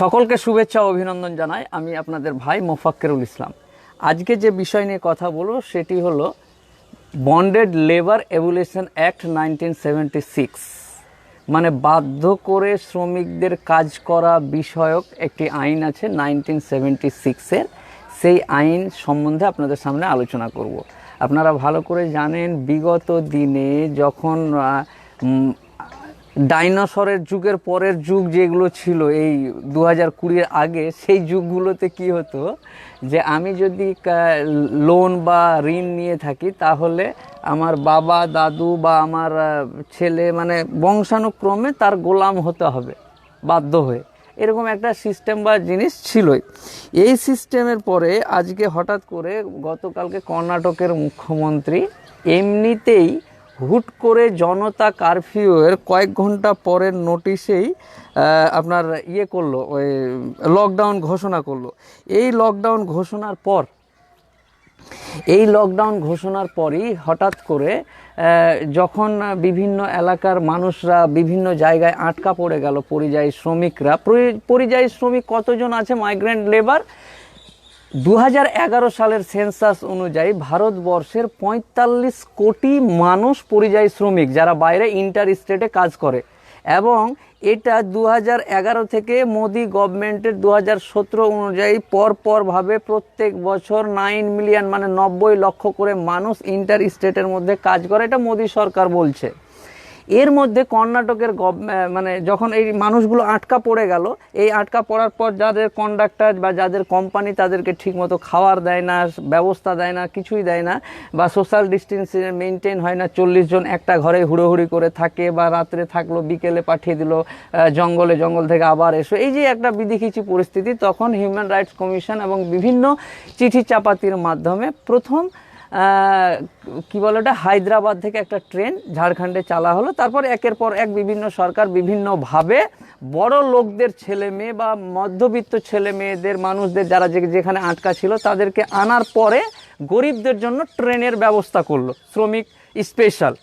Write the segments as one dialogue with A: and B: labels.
A: সকলকে শুভেচ্ছা অভিনন্দন জানাই আমি আপনাদের ভাই মোফাক্কেরুল ইসলাম। আজকে যে বিষয় নিয়ে কথা বলব সেটি হলো bonded labour abolition act nineteen seventy six. মানে বাধ্য করে শ্রমিকদের কাজ করা বিষয়ক একটি আইন আছে নাইনটিন সেভেন্টি সিক্সের। সেই আইন সম্বন্ধে আপনাদের সামনে আলোচনা করব। আপনারা ভালো করে জানেন, বিগত দিনে যখন ডাইনোসরের যুগের পরের যুগ যেগুলো ছিল এই দু হাজার কুড়ির আগে, সেই যুগগুলোতে কি হতো যে আমি যদি লোন বা ঋণ নিয়ে থাকি, তাহলে আমার বাবা, দাদু বা আমার ছেলে মানে বংশানুক্রমে তার গোলাম হতে হবে, বাধ্য হয়ে। এরকম একটা সিস্টেম বা জিনিস ছিলই। এই সিস্টেমের পরে আজকে হঠাৎ করে গতকালকে কর্ণাটকের মুখ্যমন্ত্রী এমনিতেই হুট করে জনতা কারফিউয়ের কয়েক ঘণ্টা পরের নোটিশেই আপনার ইয়ে করল, ওই লকডাউন ঘোষণা করল। এই লকডাউন ঘোষণার পর, এই লকডাউন ঘোষণার পরই হঠাৎ করে যখন বিভিন্ন এলাকার মানুষরা বিভিন্ন জায়গায় আটকা পড়ে গেল, পরিযায়ী শ্রমিকরা পরিযায়ী শ্রমিক কতজন আছে? মাইগ্রেন্ট লেবার দু হাজার এগারো সালের সেন্সাস অনুযায়ী ভারতবর্ষের পঁয়তাল্লিশ কোটি মানুষ পরিযায়ী শ্রমিক যারা বাইরে ইন্টার স্টেটে কাজ করে। এবং এটা দু হাজার এগারো থেকে মোদি গভর্নমেন্টের দু হাজার সতেরো অনুযায়ী পরপরভাবে প্রত্যেক বছর নাইন মিলিয়ন মানে নব্বই লক্ষ করে মানুষ ইন্টার স্টেটের মধ্যে কাজ করে। এটা মোদি সরকার বলছে। এর মধ্যে কর্ণাটকের মানে যখন এই মানুষগুলো আটকা পড়ে গেল, এই আটকা পড়ার পর যাদের কন্ডাক্টার বা যাদের কোম্পানি তাদেরকে ঠিকমতো খাওয়ার দেয় না, ব্যবস্থা দেয় না, কিছুই দেয় না, বা সোশ্যাল ডিস্টেন্স মেনটেন হয় না, চল্লিশ জন একটা ঘরে হুড়োহুড়ি করে থাকে বা রাত্রে থাকল, বিকেলে পাঠিয়ে দিল জঙ্গলে জঙ্গল থেকে আবার এসো। এই যে একটা বিধিখিচি পরিস্থিতি, তখন হিউম্যান রাইটস কমিশন এবং বিভিন্ন চিঠি চাপাতির মাধ্যমে প্রথম কি বলে ওটা? হায়দ্রাবাদ থেকে একটা ট্রেন ঝাড়খণ্ডে চালা হলো। তারপর একের পর এক বিভিন্ন সরকার বিভিন্নভাবে বড় লোকদের ছেলে মেয়ে বা মধ্যবিত্ত ছেলে মেয়েদের, মানুষদের যারা যেখানে আটকা ছিল, তাদেরকে আনার পরে গরিবদের জন্য ট্রেনের ব্যবস্থা করল। শ্রমিক স্পেশাল।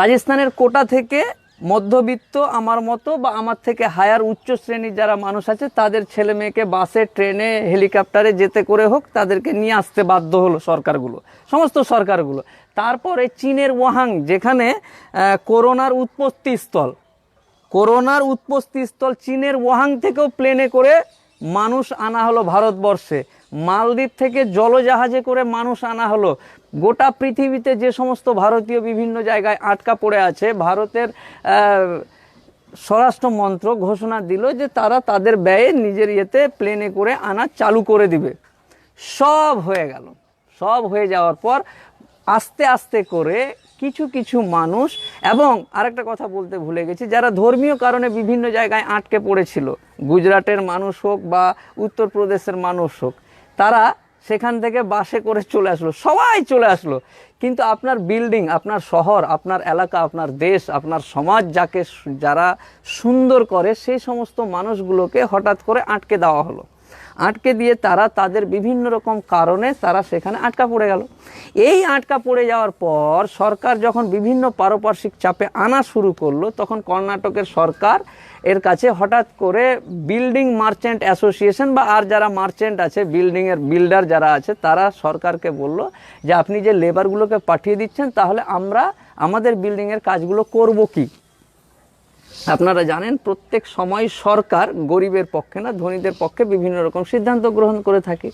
A: রাজস্থানের কোটা থেকে মধ্যবিত্ত আমার মতো বা আমার থেকে হায়ার উচ্চ শ্রেণির যারা মানুষ আছে, তাদের ছেলে মেয়েকে বাসে, ট্রেনে, হেলিকপ্টারে যেতে করে হোক, তাদেরকে নিয়ে আসতে বাধ্য হলো সরকারগুলো, সমস্ত সরকারগুলো। তারপরে চীনের ওয়াহাং, যেখানে করোনার উৎপত্তি স্থল করোনার উৎপত্তি স্থল চীনের ওয়াহাং থেকেও প্লেনে করে মানুষ আনা হলো ভারতবর্ষে। মালদ্বীপ থেকে জলজাহাজে করে মানুষ আনা হলো গোটা পৃথিবীতে যে সমস্ত ভারতীয় বিভিন্ন জায়গায় আটকা পড়ে আছে, ভারতের স্বরাষ্ট্র মন্ত্রক ঘোষণা দিল যে তারা তাদের ব্যয়ে নিজের ইয়েতে প্লেনে করে আনা চালু করে দিবে। সব হয়ে গেল। সব হয়ে যাওয়ার পর আস্তে আস্তে করে কিছু কিছু মানুষ এবং আরেকটা কথা বলতে ভুলে গেছি, যারা ধর্মীয় কারণে বিভিন্ন জায়গায় আটকে পড়েছিল, গুজরাটের মানুষ হোক বা উত্তরপ্রদেশের মানুষ হোক, তারা সেখান থেকে বাসে করে চলে আসলো, সবাই চলে আসলো। কিন্তু আপনার বিল্ডিং আপনার শহর, আপনার এলাকা, আপনার দেশ, আপনার সমাজ যাকে যারা সুন্দর করে, সেই সমস্ত মানুষগুলোকে হঠাৎ করে আটকে দেওয়া হলো। আটকে দিয়ে তারা তাদের বিভিন্ন রকম কারণে তারা সেখানে আটকা পড়ে গেল। এই আটকা পড়ে যাওয়ার পর সরকার যখন বিভিন্ন পারপার্শ্বিক চাপে আনা শুরু করল, তখন কর্ণাটকের সরকার এর কাছে হঠাৎ করে বিল্ডিং মার্চেন্ট অ্যাসোসিয়েশন বা আর যারা মার্চেন্ট আছে বিল্ডিংয়ের বিল্ডার যারা আছে, তারা সরকারকে বলল যে, আপনি যে লেবারগুলোকে পাঠিয়ে দিচ্ছেন, তাহলে আমরা আমাদের বিল্ডিংয়ের কাজগুলো করব কি? আপনারা জানেন, প্রত্যেক সময় সরকার গরিবের পক্ষে না, ধনীদের পক্ষে বিভিন্ন রকম সিদ্ধান্ত গ্রহণ করে থাকে।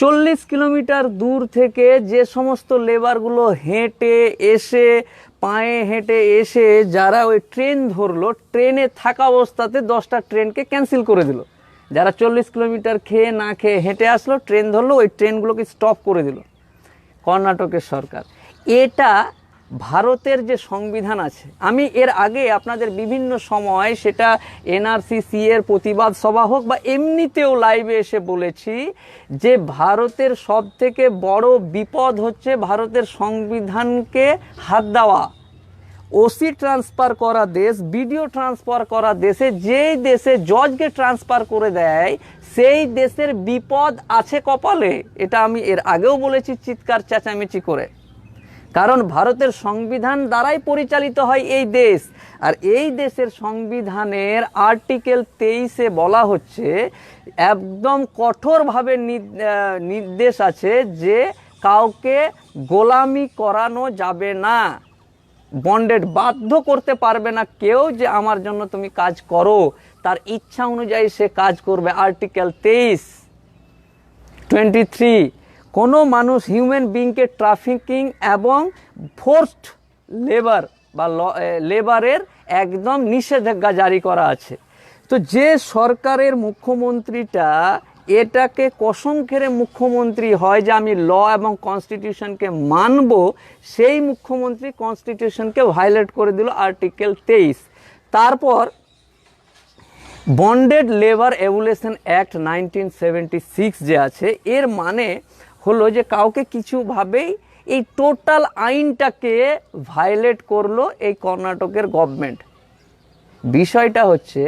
A: চল্লিশ কিলোমিটার দূর থেকে যে সমস্ত লেবারগুলো হেঁটে এসে, পায়ে হেঁটে এসে যারা ওই ট্রেন ধরলো, ট্রেনে থাকা অবস্থাতে দশটা ট্রেনকে ক্যান্সেল করে দিল। যারা চল্লিশ কিলোমিটার খেয়ে না খেয়ে হেঁটে আসলো, ট্রেন ধরলো, ওই ট্রেনগুলোকে স্টপ করে দিল। কর্ণাটকের সরকার। এটা ভারতের যে সংবিধান আছে, আমি এর আগে আপনাদের বিভিন্ন সময় সেটা এনআরসিসি এর প্রতিবাদ সভা হোক বা এমনিতেও লাইভে এসে বলেছি যে ভারতের সব থেকে বড় বিপদ হচ্ছে ভারতের সংবিধানকে হাত দেওয়া। ওসি ট্রান্সফার করা দেশ বিডিও ট্রান্সফার করা দেশে, যেই দেশে জজকে ট্রান্সফার করে দেয়, সেই দেশের বিপদ আছে কপালে, এটা আমি এর আগেও বলেছি, চিৎকার, চেঁচামেচি করে। কারণ ভারতের সংবিধান দ্বারাই পরিচালিত হয় এই দেশ। আর এই দেশের সংবিধানের আর্টিকেল তেইশে বলা হচ্ছে, একদম কঠোরভাবে নির্দেশ আছে যে কাউকে গোলামি করানো যাবে না। বন্ডেড বাধ্য করতে পারবে না কেউ যে আমার জন্য তুমি কাজ করো। তার ইচ্ছা অনুযায়ী সে কাজ করবে। আর্টিকেল তেইশ, টোয়েন্টি থ্রি কোনো মানুষ হিউম্যান বিংকে ট্রাফিকিং এবং ফোর্সড লেবার বা লেবারের একদম নিষেধাজ্ঞা জারি করা আছে। তো যে সরকারের মুখ্যমন্ত্রীটা এটাকে কসম খেরে মুখ্যমন্ত্রী হয় যে আমি ল এবং কনস্টিটিউশনকে মানব, সেই মুখ্যমন্ত্রী কনস্টিটিউশনকে ভায়োলেট করে দিল আর্টিকেল তেইশ। তারপর bonded labour abolition act nineteen seventy six যে আছে, এর মানে হলো যে কাউকে কিছুভাবেই এই টোটাল আইনটাকে ভায়োলেট করল এই কর্ণাটকের গভর্নমেন্ট। বিষয়টা হচ্ছে,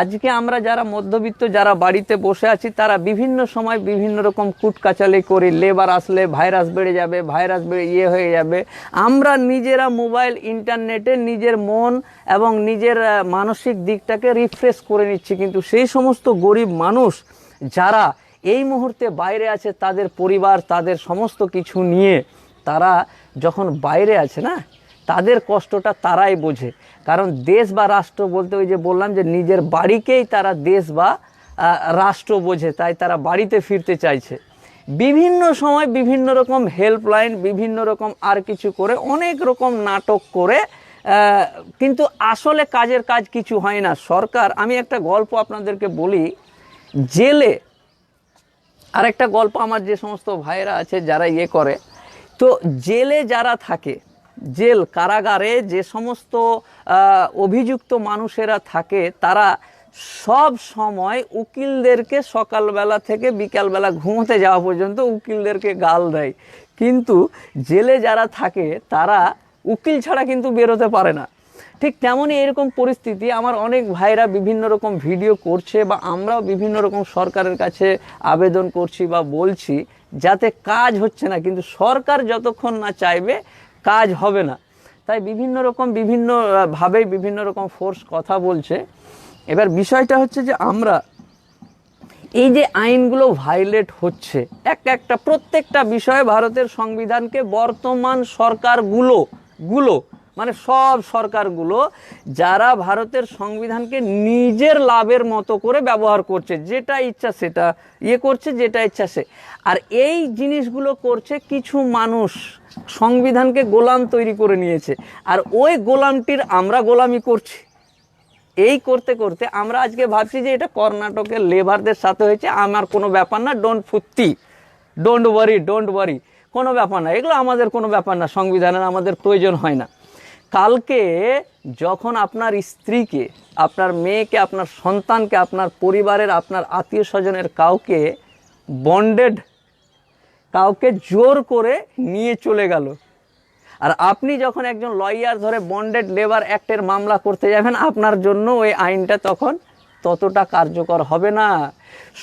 A: আজকে আমরা যারা মধ্যবিত্ত, যারা বাড়িতে বসে আছি, তারা বিভিন্ন সময় বিভিন্ন রকম কুটকাচালি করি লেবার আসলে ভাইরাস বেড়ে যাবে ভাইরাস বেড়ে ইয়ে হয়ে যাবে। আমরা নিজেরা মোবাইল ইন্টারনেটে নিজের মন এবং নিজের মানসিক দিকটাকে রিফ্রেশ করে নিচ্ছি। কিন্তু সেই সমস্ত গরিব মানুষ, যারা এই মুহূর্তে বাইরে আছে তাদের পরিবার, তাদের সমস্ত কিছু নিয়ে তারা যখন বাইরে আছে না, তাদের কষ্টটা তারাই বোঝে। কারণ দেশ বা রাষ্ট্র বলতে ওই যে বললাম যে নিজের বাড়িকেই তারা দেশ বা রাষ্ট্র বোঝে, তাই তারা বাড়িতে ফিরতে চাইছে। বিভিন্ন সময় বিভিন্ন রকম হেল্পলাইন বিভিন্ন রকম আর কিছু করে, অনেক রকম নাটক করে কিন্তু আসলে কাজের কাজ কিছু হয় না। সরকার, আমি একটা গল্প আপনাদেরকে বলি, জেলে আরেকটা গল্প আমার যে সমস্ত ভাইয়েরা আছে, যারা ইয়ে করে। তো জেলে যারা থাকে, জেল কারাগারে যে সমস্ত অভিযুক্ত মানুষেরা থাকে, তারা সব সময় উকিলদেরকে সকালবেলা থেকে বিকালবেলা ঘুমোতে যাওয়া পর্যন্ত উকিলদেরকে গাল দেয়। কিন্তু জেলে যারা থাকে, তারা উকিল ছাড়া কিন্তু বেরোতে পারে না। ঠিক তেমনই এরকম পরিস্থিতি আমার অনেক ভাইরা বিভিন্ন রকম ভিডিও করছে বা আমরাও বিভিন্ন রকম সরকারের কাছে আবেদন করছি বা বলছি, যাতে কাজ হচ্ছে না। কিন্তু সরকার যতক্ষণ না চাইবে, কাজ হবে না। তাই বিভিন্ন রকম, বিভিন্ন ভাবে বিভিন্ন রকম ফোর্স কথা বলছে। এবার বিষয়টা হচ্ছে যে আমরা এই যে আইনগুলো ভায়োলেট হচ্ছে, এক একটা, প্রত্যেকটা বিষয়ে ভারতের সংবিধানকে বর্তমান সরকারগুলো, গুলো মানে সব সরকারগুলো যারা ভারতের সংবিধানকে নিজের লাভের মতো করে ব্যবহার করছে, যেটা ইচ্ছা সেটা ইয়ে করছে, যেটা ইচ্ছা সে। আর এই জিনিসগুলো করছে কিছু মানুষ সংবিধানকে গোলাম তৈরি করে নিয়েছে। আর ওই গোলামটির আমরা গোলামি করছি। এই করতে করতে আমরা আজকে ভাবছি যে এটা কর্ণাটকের লেবারদের সাথে হয়েছে, আমার কোনো ব্যাপার না ডোন্ট ফুত্তি ডোন্ট ওয়ারি ডোন্ট ওয়ারি কোনো ব্যাপার না, এগুলো আমাদের কোনো ব্যাপার না, সংবিধানের আমাদের প্রয়োজন হয় না। কালকে যখন আপনার স্ত্রীকে, আপনার মেয়েকে, আপনার সন্তানকে, আপনার পরিবারের, আপনার আত্মীয় স্বজনের কাউকে বন্ডেড কাউকে জোর করে নিয়ে চলে গেল। আর আপনি যখন একজন লয়ার ধরে বন্ডেড লেবার অ্যাক্টের মামলা করতে যাবেন, আপনার জন্য ওই আইনটা তখন ততটা কার্যকর হবে না।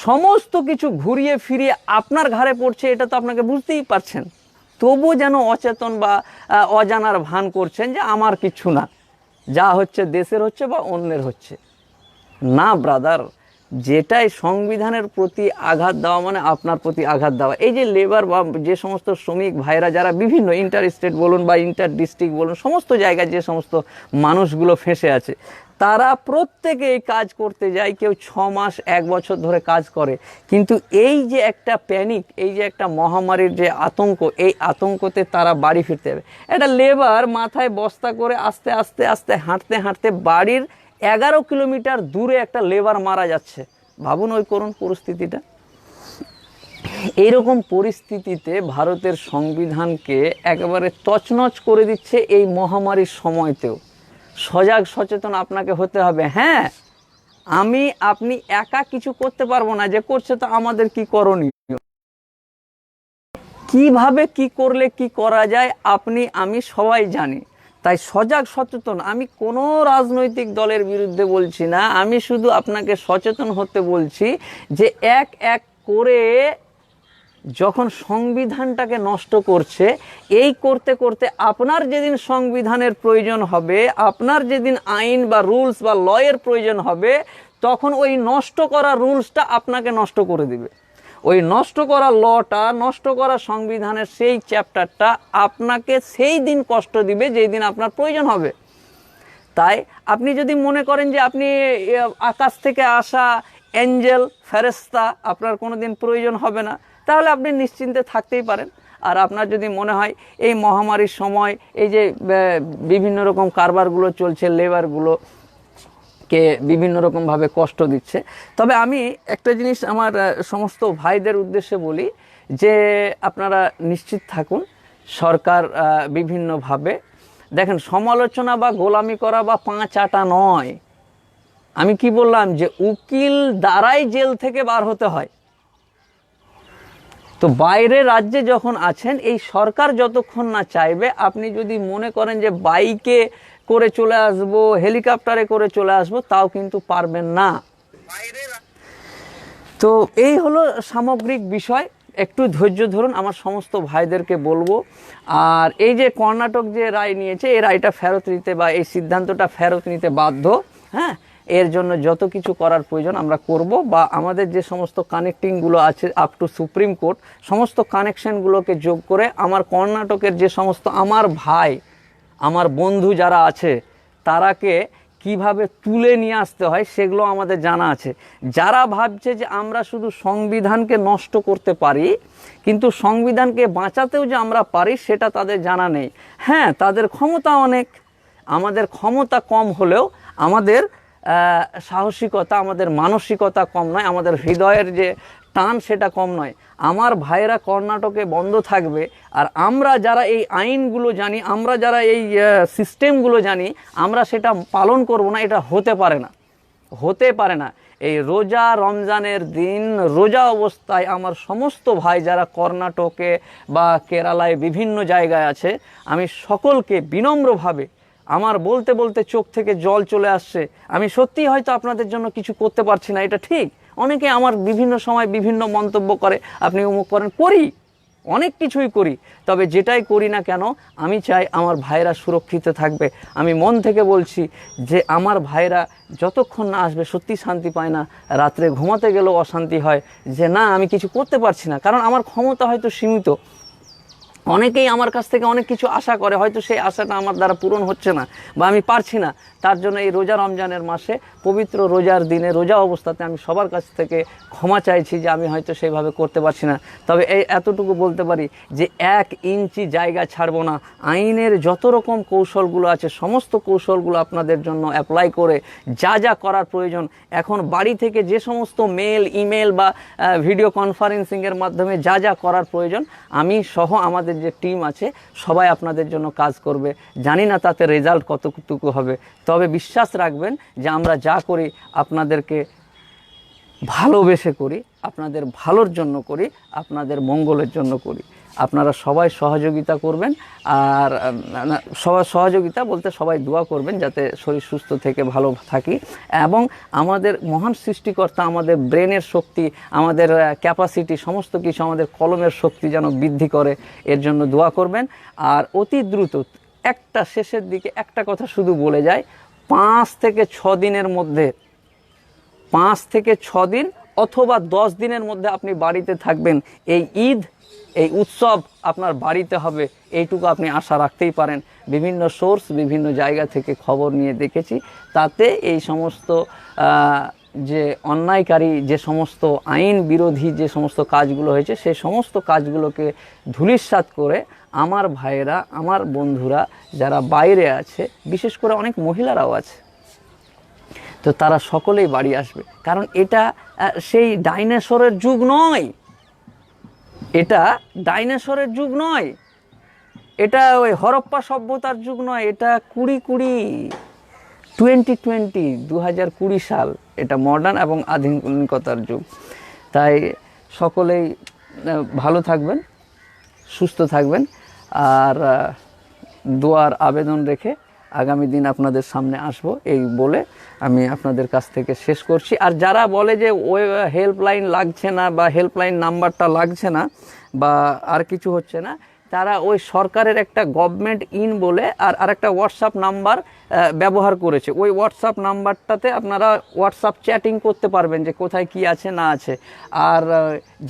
A: সমস্ত কিছু ঘুরিয়ে ফিরিয়ে আপনার ঘাড়ে পড়ছে, এটা তো আপনাকে বুঝতেই পারছেন। তবু যেন অচেতন বা অজানার ভান করছেন যে আমার কিছু না। যা হচ্ছে দেশের হচ্ছে বা অন্যের হচ্ছে। না ব্রাদার যেটাই সংবিধানের প্রতি আঘাত দেওয়া মানে আপনার প্রতি আঘাত দেওয়া। এই যে লেবার বা যে সমস্ত শ্রমিক ভাইরা যারা বিভিন্ন ইন্টার স্টেট বলুন বা ইন্টার ডিস্ট্রিক্ট বলুন, সমস্ত জায়গায় যে সমস্ত মানুষগুলো ফেঁসে আছে তারা প্রত্যেকে এই কাজ করতে যায়, কেউ ছ মাস, এক বছর ধরে কাজ করে। কিন্তু এই যে একটা প্যানিক এই যে একটা মহামারীর যে আতঙ্ক, এই আতঙ্কতে তারা বাড়ি ফিরতে হবে। একটা লেবার মাথায় বস্তা করে আস্তে আস্তে আস্তে, হাঁটতে হাঁটতে বাড়ির এগারো কিলোমিটার দূরে একটা লেবার মারা যাচ্ছে। ভাবুন ওই করুন পরিস্থিতিটা। এইরকম পরিস্থিতিতে ভারতের সংবিধানকে একেবারে তছনছ করে দিচ্ছে এই মহামারীর সময়তেও। সজাগ, সচেতন আপনাকে হতে হবে। হ্যাঁ আমি, আপনি একা কিছু করতে পারব না, যে করছে তো আমাদের কি করণীয়? কীভাবে কি করলে কি করা যায়, আপনি, আমি সবাই জানি। তাই সজাগ, সচেতন, আমি কোনো রাজনৈতিক দলের বিরুদ্ধে বলছি না, আমি শুধু আপনাকে সচেতন হতে বলছি যে এক এক করে যখন সংবিধানটাকে নষ্ট করছে, এই করতে করতে আপনার যেদিন সংবিধানের প্রয়োজন হবে, আপনার যেদিন আইন বা রুলস বা লয়ের প্রয়োজন হবে, তখন ওই নষ্ট করা রুলসটা আপনাকে নষ্ট করে দিবে। ওই নষ্ট করা লটা, নষ্ট করা সংবিধানের সেই চ্যাপ্টারটা আপনাকে সেই দিন কষ্ট দিবে যেই দিন আপনার প্রয়োজন হবে। তাই আপনি যদি মনে করেন যে আপনি আকাশ থেকে আসা অ্যাঞ্জেল ফেরেস্তা আপনার কোনো দিন প্রয়োজন হবে না। তাহলে আপনি নিশ্চিন্তে থাকতেই পারেন। আর আপনার যদি মনে হয় এই মহামারীর সময় এই যে বিভিন্ন রকম কারবারগুলো চলছে, লেবারগুলো কে বিভিন্ন রকমভাবে কষ্ট দিচ্ছে। তবে আমি একটা জিনিস আমার সমস্ত ভাইদের উদ্দেশ্যে বলি যে, আপনারা নিশ্চিত থাকুন, সরকার বিভিন্নভাবে। দেখেন, সমালোচনা বা গোলামি করা বা পাঁচ আটা নয়। আমি কি বললাম যে, উকিল দ্বারাই জেল থেকে বার হতে হয়। তো বাইরে রাজ্যে যখন আছেন, এই সরকার যতক্ষণ না চাইবে, আপনি যদি মনে করেন যে বাইকে করে চলে আসব, হেলিকপ্টারে করে চলে আসব, তাও কিন্তু পারবেন না। তো এই হলো সামগ্রিক বিষয়। একটু ধৈর্য ধরুন, আমার সমস্ত ভাইদেরকে বলব। আর এই যে কর্ণাটক যে রায় নিয়েছে, এই রায়টা ফেরত নিতে বা এই সিদ্ধান্তটা ফেরত নিতে বাধ্য হ্যাঁ? এর জন্য যত কিছু করার প্রয়োজন আমরা করব বা আমাদের যে সমস্ত কানেক্টিংগুলো আছে আপ টু সুপ্রিম কোর্ট সমস্ত কানেকশনগুলোকে যোগ করে আমার কর্ণাটকের যে সমস্ত আমার ভাই, আমার বন্ধু যারা আছে, তারাকে কীভাবে তুলে নিয়ে আসতে হয় সেগুলো আমাদের জানা আছে। যারা ভাবছে যে আমরা শুধু সংবিধানকে নষ্ট করতে পারি, কিন্তু সংবিধানকে বাঁচাতেও যে আমরা পারি সেটা তাদের জানা নেই। হ্যাঁ তাদের ক্ষমতা অনেক। আমাদের ক্ষমতা কম হলেও আমাদের সাহসিকতা আমাদের মানসিকতা কম নয়, আমাদের হৃদয়ের যে টান সেটা কম নয়। আমার ভাইয়েরা কর্ণাটকে বন্ধ থাকবে আর আমরা যারা এই আইনগুলো জানি, আমরা যারা এই সিস্টেমগুলো জানি, আমরা সেটা পালন করব না, এটা হতে পারে না। হতে পারে না। এই রোজা রমজানের দিন, রোজা অবস্থায় আমার সমস্ত ভাই যারা কর্ণাটকে বা কেরালায় বিভিন্ন জায়গায় আছে, আমি সকলকে বিনম্রভাবে আমার বলতে বলতে চোখ থেকে জল চলে আসছে। আমি সত্যিই হয়তো আপনাদের জন্য কিছু করতে পারছি না, এটা ঠিক। অনেকে আমার বিভিন্ন সময় বিভিন্ন মন্তব্য করে, আপনি অমুক করেন, করি। অনেক কিছুই করি। তবে যেটাই করি না কেন, আমি চাই আমার ভাইরা সুরক্ষিত থাকবে। আমি মন থেকে বলছি যে আমার ভাইরা যতক্ষণ না আসবে, সত্যি শান্তি পায় না, রাত্রে ঘুমাতে গেলেও অশান্তি হয় যে, না, আমি কিছু করতে পারছি না। কারণ আমার ক্ষমতা হয়তো সীমিত। অনেকেই আমার কাছ থেকে অনেক কিছু আশা করে, হয়তো সেই আশাটা আমার দ্বারা পূরণ হচ্ছে না বা আমি পারছি না। তার জন্য এই রোজা রমজানের মাসে, পবিত্র রোজার দিনে, রোজা অবস্থাতে আমি সবার কাছ থেকে ক্ষমা চাইছি যে আমি হয়তো সেইভাবে করতে পারছি না। তবে এই এতটুকু বলতে পারি যে এক ইঞ্চি জায়গা ছাড়বো না। আইনের যত রকম কৌশলগুলো আছে, সমস্ত কৌশলগুলো আপনাদের জন্য অ্যাপ্লাই করে যা যা করার প্রয়োজন। এখন বাড়ি থেকে যে সমস্ত মেল ইমেল বা ভিডিও কনফারেন্সিংয়ের মাধ্যমে যা যা করার প্রয়োজন, আমি সহ আমাদের যে টিম আছে, সবাই আপনাদের জন্য কাজ করবে। জানি না তাতে রেজাল্ট কতটুকু হবে। তবে বিশ্বাস রাখবেন যে আমরা যা করি, আপনাদেরকে ভালোবেসে করি, আপনাদের ভালোর জন্য করি, আপনাদের মঙ্গলের জন্য করি। আপনারা সবাই সহযোগিতা করবেন আর সবার সহযোগিতা বলতে সবাই দোয়া করবেন যাতে শরীর সুস্থ থেকে ভালো থাকি। এবং আমাদের মহান সৃষ্টিকর্তা, আমাদের ব্রেনের শক্তি, আমাদের ক্যাপাসিটি সমস্ত কিছু আমাদের কলমের শক্তি যেন বৃদ্ধি করে, এর জন্য দোয়া করবেন। আর অতি দ্রুত একটা শেষের দিকে একটা কথা শুধু বলে যায়, পাঁচ থেকে ছ দিনের মধ্যে, পাঁচ থেকে ছ দিন অথবা দশ দিনের মধ্যে আপনি বাড়িতে থাকবেন। এই ঈদ এই উৎসব আপনার বাড়িতে হবে, এইটুকু আপনি আশা রাখতেই পারেন। বিভিন্ন সোর্স বিভিন্ন জায়গা থেকে খবর নিয়ে দেখেছি। তাতে এই সমস্ত যে অন্যায়কারী, যে সমস্ত আইন বিরোধী যে সমস্ত কাজগুলো হয়েছে সেই সমস্ত কাজগুলোকে ধূলিসাৎ করে আমার ভাইয়েরা, আমার বন্ধুরা যারা বাইরে আছে, বিশেষ করে অনেক মহিলারাও আছে, তো তারা সকলেই বাড়ি আসবে। কারণ এটা সেই ডাইনোসরের যুগ নয়। এটা ডাইনোসরের যুগ নয়। এটা ওই হরপ্পা সভ্যতার যুগ নয়, এটা কুড়ি কুড়ি টোয়েন্টি টোয়েন্টি দু হাজার কুড়ি সাল। এটা মডার্ন এবং আধুনিকতার যুগ। তাই সকলেই ভালো থাকবেন, সুস্থ থাকবেন। আর দোয়ার আবেদন রেখে আগামী দিন আপনাদের সামনে আসব এই বলে আমি আপনাদের কাছ থেকে শেষ করছি। আর যারা বলে যে ওই হেল্পলাইন লাগছে না বা হেল্পলাইন নাম্বারটা লাগছে না বা আর কিছু হচ্ছে না, তারা ওই সরকারের একটা গভর্নমেন্ট ইন বলে আর আরেকটা হোয়াটসঅ্যাপ নাম্বার ব্যবহার করেছে। ওই হোয়াটসঅ্যাপ নাম্বারটাতে আপনারা হোয়াটসঅ্যাপ চ্যাটিং করতে পারবেন যে কোথায় কি আছে, না আছে। আর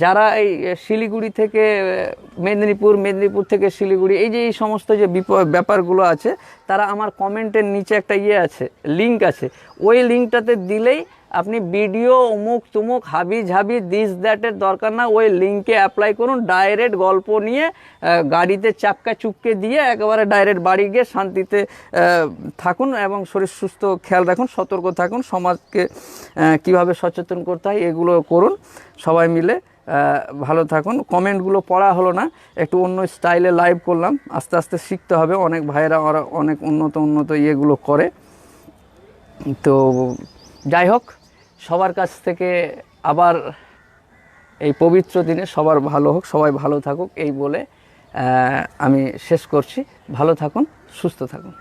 A: যারা এই শিলিগুড়ি থেকে মেদিনীপুর মেদিনীপুর থেকে শিলিগুড়ি, এই যে এই সমস্ত যে ব্যাপারগুলো আছে, তারা আমার কমেন্টের নিচে একটা ইয়ে আছে লিঙ্ক আছে। ওই লিঙ্কটাতে দিলেই আপনি ভিডিও অমুক তুমুক, হাবি ঝাবি দিস দ্যাটের দরকার না। ওই লিঙ্কে অ্যাপ্লাই করুন ডাইরেক্ট গল্প নিয়ে গাড়িতে চাপকা চুপকে দিয়ে একেবারে ডাইরেক্ট বাড়ি গিয়ে শান্তিতে থাকুন এবং শরীর সুস্থ খেয়াল রাখুন, সতর্ক থাকুন, সমাজকে কীভাবে সচেতন করতে হয় এগুলো করুন। সবাই মিলে ভালো থাকুন। কমেন্টগুলো পড়া হলো না, একটু অন্য স্টাইলে লাইভ করলাম। আস্তে আস্তে শিখতে হবে। অনেক ভাইয়েরা ওরা অনেক উন্নত উন্নত ইয়েগুলো করে। তো যাই হোক, সবার কাছ থেকে আবার এই পবিত্র দিনে সবার ভালো হোক, সবাই ভালো থাকুক, এই বলে আমি শেষ করছি। ভালো থাকুন, সুস্থ থাকুন।